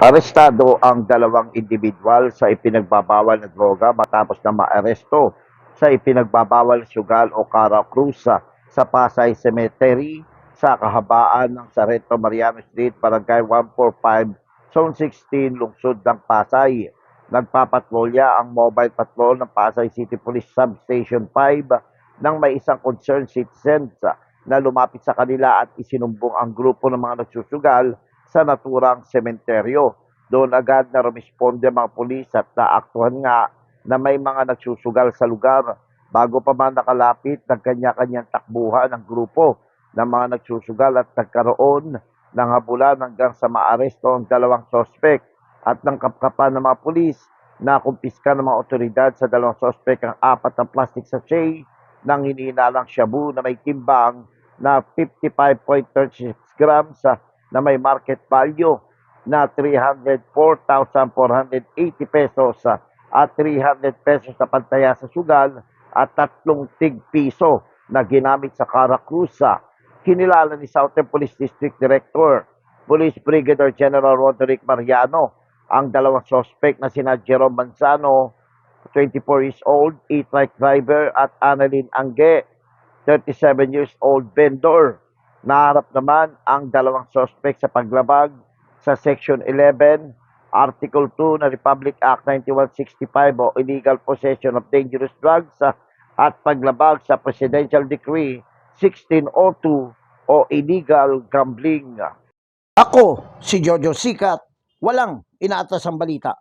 Arestado ang dalawang individual sa ipinagbabawal na droga matapos na maaresto sa ipinagbabawal na sugal o Cara Cruz sa, sa Pasay Cemetery sa kahabaan ng Sarento Mariano Street, Barangay 145, Zone 16, Lungsod ng Pasay. Nagpapatrolya ang mobile patrol ng Pasay City Police Substation 5 nang may isang concerned citizen na lumapit sa kanila at isinumbong ang grupo ng mga nagsusugal sa naturang sementeryo. Doon agad na rumisponde ang mga pulis at naaktuhan nga na may mga nagsusugal sa lugar. Bago pa man nakalapit, nagkanya-kanyang takbuhan ng grupo ng mga nagsusugal at nagkaroon ng habulan hanggang sa maaresto ang dalawang sospek at ng kapkapan ng mga pulis na kumpiska ng mga otoridad sa dalawang sospek ang apat na plastic sachet ng hinihinalang shabu na may timbang na 55.36 grams sa na may market value na 304,480 pesos ah, at 300 pesos na pantaya sa sugal at tatlong tig piso na ginamit sa Cara Cruz. ah. Kinilala ni Southern Police District Director, Police Brigadier General Roderick Mariano, ang dalawang suspect na sina Jerome Manzano, 24 years old, e-trike driver at Annalyn Angge, 37 years old vendor. Naharap naman ang dalawang suspect sa paglabag sa Section 11, Article 2 ng Republic Act 9165 o illegal possession of dangerous drugs at paglabag sa Presidential Decree 1602 o illegal gambling. Ako, si Jojo Sikat, walang inaatas ang balita.